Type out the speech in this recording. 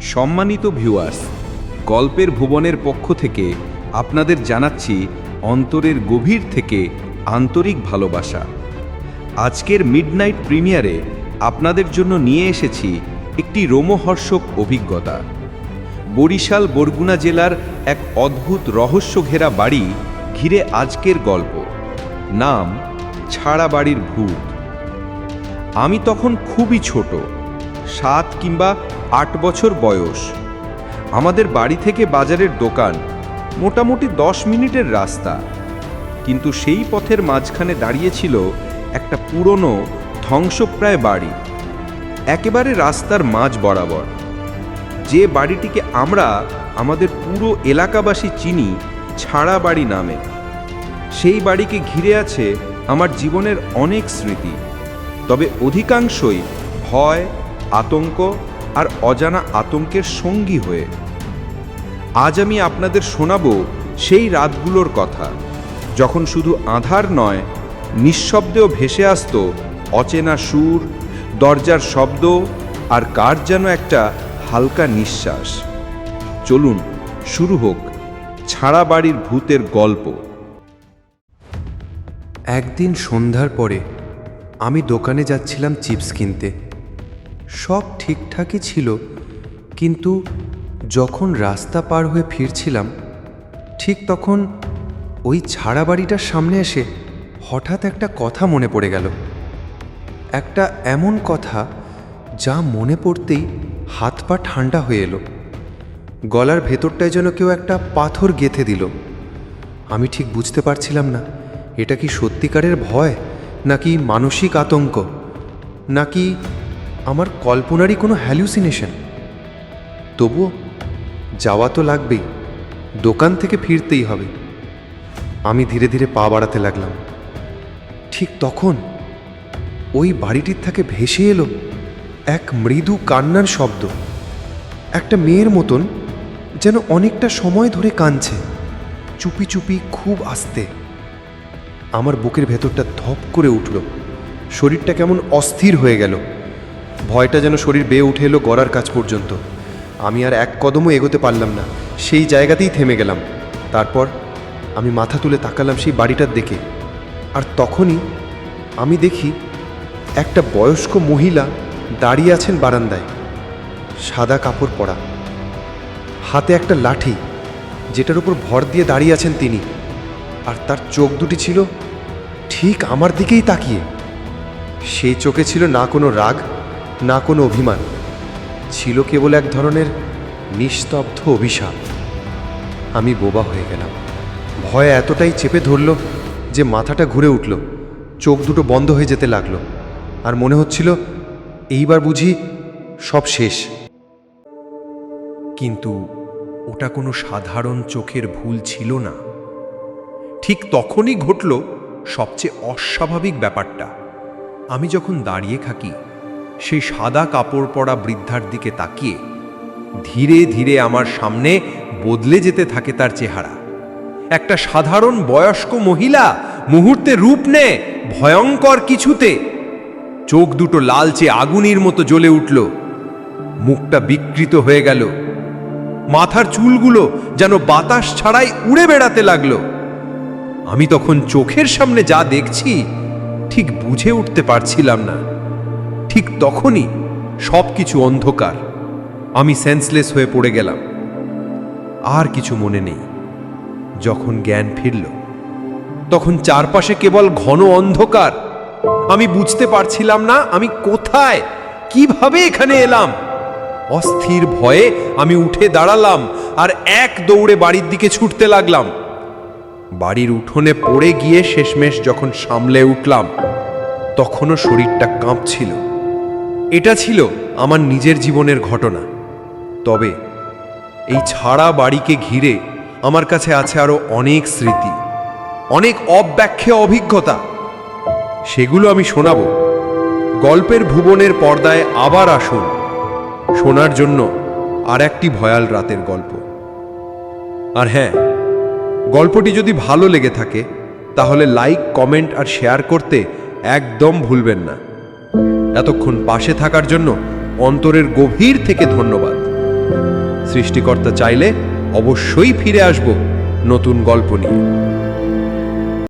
সম্মানিত ভিউয়ার্স গল্পের ভুবনের পক্ষ থেকে আপনাদের জানাচ্ছি অন্তরের গভীর থেকে আন্তরিক ভালোবাসা। আজকের মিডনাইট প্রিমিয়ারে আপনাদের জন্য নিয়ে এসেছি একটি রোমহর্ষক অভিজ্ঞতা। বরিশাল, বরগুনা জেলার এক অদ্ভুত রহস্য ঘেরা বাড়ি ঘিরে আজকের গল্প। নাম ছাড়া বাড়ির ভূত। আমি তখন খুবই ছোট। সাত কিংবা আট বছর বয়স। আমাদের বাড়ি থেকে বাজারের দোকান মোটামুটি দশ মিনিটের রাস্তা। কিন্তু সেই পথের মাঝখানে দাঁড়িয়েছিল একটা পুরনো, ধ্বংসপ্রায় বাড়ি। একেবারে রাস্তার মাঝ বরাবর। যে বাড়িটিকে আমরা আমাদের পুরো এলাকাবাসী চিনি ছাড়া বাড়ি নামে। সেই বাড়িকে ঘিরে আছে আমার জীবনের অনেক স্মৃতি। তবে অধিকাংশই ভয় আতঙ্ক আর অজানা আতঙ্কের সঙ্গী হয়ে। আজ আমি আপনাদের শোনাবো সেই রাতগুলোর কথা। যখন শুধু আধার নয়, নিঃশব্দেও ভেসে আসতো অচেনা সুর, দরজার শব্দ আর কার যেন একটা হালকা নিঃশ্বাস। চলুন, শুরু হোক ছাড়া বাড়ির ভূতের গল্প। একদিন সন্ধ্যার পরে আমি দোকানে যাচ্ছিলাম চিপস কিনতে। সব ঠিকঠাকই ছিল, কিন্তু যখন রাস্তা পার হয়ে ফিরছিলাম, ঠিক তখন ওই ছাড়া বাড়িটার সামনে এসে হঠাৎ একটা কথা মনে পড়ে গেল। একটা এমন কথা যা মনে পড়তেই হাত পা ঠান্ডা হয়ে এলো। গলার ভেতরটায় যেন কেউ একটা পাথর গেথে দিল। আমি ঠিক বুঝতে পারছিলাম না, এটা কি সত্যিকারের ভয়, নাকি মানসিক আতঙ্ক, নাকি আমার কল্পনারই কোনো হ্যালুসিনেশন তবুও যাওয়া তো লাগবেই, দোকান থেকে ফিরতেই হবে। আমি ধীরে ধীরে পা বাড়াতে লাগলাম। ঠিক তখন ওই বাড়িটির থেকে ভেসে এলো এক মৃদু কান্নার শব্দ। একটা মেয়ের মতন যেন অনেকটা সময় ধরে কাঁদছে, চুপি চুপি খুব আস্তে। আমার বুকের ভেতরটা ধপ করে উঠল। শরীরটা কেমন অস্থির হয়ে গেল। ভয়টা যেন শরীর বেয়ে উঠে এলো গড়ার কাজ পর্যন্ত। আমি আর এক কদমও এগোতে পারলাম না। সেই জায়গাতেই থেমে গেলাম। তারপর আমি মাথা তুলে তাকালাম সেই বাড়িটার দিকে। আর তখনই আমি দেখি একটা বয়স্ক মহিলা দাঁড়িয়ে আছেন বারান্দায়। সাদা কাপড় পরা। হাতে একটা লাঠি, যেটার উপর ভর দিয়ে দাঁড়িয়ে আছেন তিনি। আর তার চোখ দুটি ছিল ঠিক আমার দিকেই তাকিয়ে। সেই চোখে ছিল না কোনো রাগ না কোনো অভিমান। ছিল কেবল এক ধরনের নিস্তব্ধ অভিশাপ। আমি বোবা হয়ে গেলাম। ভয় এতটাই চেপে ধরল যে মাথাটা ঘুরে উঠল, চোখ দুটো বন্ধ হয়ে যেতে লাগল। আর মনে হচ্ছিল, এইবার বুঝি সব শেষ। কিন্তু ওটা কোনো সাধারণ চোখের ভুল ছিল না। ঠিক তখনই ঘটল সবচেয়ে অস্বাভাবিক ব্যাপারটা। আমি যখন দাঁড়িয়ে থাকি সেই সাদা কাপড় পরা বৃদ্ধার দিকে তাকিয়ে ধীরে ধীরে আমার সামনে বদলে যেতে থাকে তার চেহারা। একটা সাধারণ বয়স্ক মহিলা মুহূর্তে রূপ নেয় ভয়ঙ্কর কিছুতে। চোখ দুটো লালচে আগুনের মতো জ্বলে উঠল। মুখটা বিকৃত হয়ে গেল। মাথার চুলগুলো যেন বাতাস ছাড়াই উড়ে বেড়াতে লাগল। আমি তখন চোখের সামনে যা দেখছি, ঠিক বুঝে উঠতে পারছিলাম না। ঠিক তখনই সব কিছু অন্ধকার। আমি সেন্সলেস হয়ে পড়ে গেলাম। আর কিছু মনে নেই। যখন জ্ঞান ফিরল, তখন চারপাশে কেবল ঘন অন্ধকার। আমি বুঝতে পারছিলাম না আমি কোথায়, কীভাবে এখানে এলাম। অস্থির ভয়ে আমি উঠে দাঁড়ালাম আর এক দৌড়ে বাড়ির দিকে ছুটতে লাগলাম। বাড়ির উঠোনে পড়ে গিয়ে শেষমেশ যখন সামলে উঠলাম, তখনও শরীরটা কাঁপছিল। এটা ছিল আমার নিজের জীবনের ঘটনা। তবে এই ছাড়া বাড়িকে ঘিরে আমার কাছে আছে আরও অনেক স্মৃতি, অনেক অব্যাখ্যা অভিজ্ঞতা। সেগুলো আমি শোনাবো। গল্পের ভুবনের পর্দায় আবার আসুন। শোনার জন্য আর একটি ভয়াল রাতের গল্প। আর হ্যাঁ গল্পটি যদি ভালো লেগে থাকে, তাহলে লাইক, কমেন্ট আর শেয়ার করতে একদম ভুলবেন না। এতক্ষণ পাশে থাকার জন্য অন্তরের গভীর থেকে ধন্যবাদ। সৃষ্টিকর্তা চাইলে অবশ্যই ফিরে আসব নতুন গল্প নিয়ে।